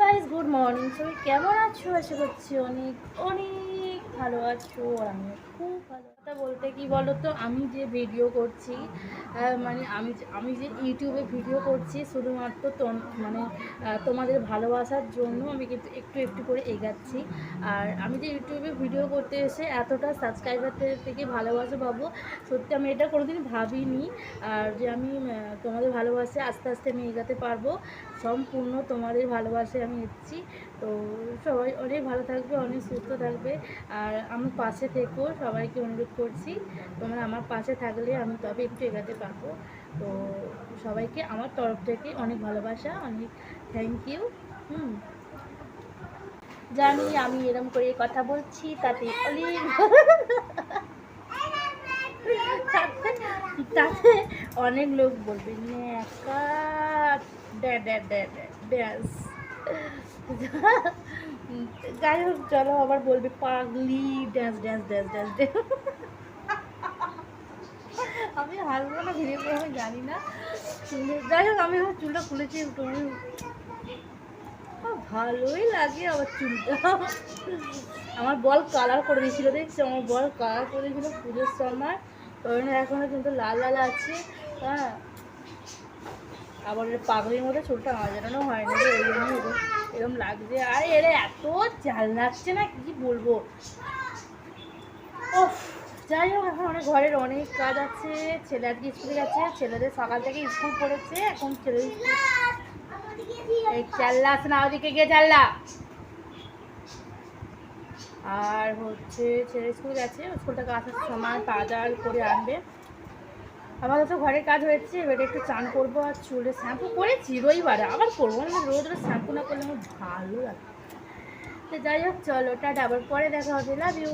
Guys good morning সবাই কেমন আছো? আশা করছি অনেক অনেক ভালো আছো। আমি খুব কথা বলতে কি বলো তো আমি যে ভিডিও করছি মানে আমি আমি যে ইউটিউবে ভিডিও করছি শুধুমাত্র মানে তোমাদের ভালোবাসার জন্য আমি কিন্তু একটু একটু করে এগাচ্ছি। আর আমি যে ইউটিউবে ভিডিও করতে এসে এতটা সাবস্ক্রাইবার থেকে ভালোবাসা পাবো, সত্যি আমি এটা কোনোদিন ভাবিনি। আর যে আমি তোমাদের ভালোবাসে আস্তে আস্তে আমি এগাতে পারব, সম্পূর্ণ তোমাদের ভালোবাসে আমি এসেছি। তো সবাই অনেক ভালো থাকবে, অনেক সুস্থ থাকবে। আর আমার পাশে থেকো সবাইকে অনুরোধ করছি, তোমরা আমার পাশে থাকলে আমি তবে একটু এগাতে পারব। তো সবাইকে আমার তরফ থেকে অনেক ভালোবাসা, অনেক থ্যাংক ইউ হুম। জানি আমি এরম করে কথা বলছি, তাতে তাতে- অনেক লোক বলবে একা ড্যান্স যাই হোক চলো আবার বলবে পাগলি ড্যান্স ড্যান্স ড্যান্স ড্যান্স আমি হাসবো না ভিডিও করে আমি জানি না। যাই হোক আমি আমার চুলটা খুলেছি আহ, ভালোই লাগে আমার চুলটা। আমার বল কালার করে দিয়েছিল দেখছি? আমার বল কালার করে দিয়েছিল পুজোর সময়। জন্য এখনও কিন্তু লাল লাল আছে। হ্যাঁ। আবার পাগলির মধ্যে চুলটা আজানো হয়নি রে ওই জন্য এরকম লাগছে। আর এর এত জাল লাগছে না, কি বলব? ওফ যাই হোক, এখন অনেক ঘরের অনেক কাজ আছে। ছেলে আজকে স্কুলে গেছে, ছেলেদের সকাল থেকে স্কুল পড়েছে, এখন ছেলে এই চাল্লা আছে না ওদিকে গিয়ে চাল্লা। আর হচ্ছে, ছেলে স্কুল গেছে, স্কুল থেকে আসার সময় বাজার করে আনবে। আমাদের তো ঘরের কাজ হয়েছে, এবার একটু চান করব আর চুলে শ্যাম্পু করেছি রবিবারে, আবার করব না রোজ রোজ শ্যাম্পু না করলে আমার ভালো লাগে তো যাই হোক, চলো, টাটা, আবার পরে দেখা হবে লাভ ইউ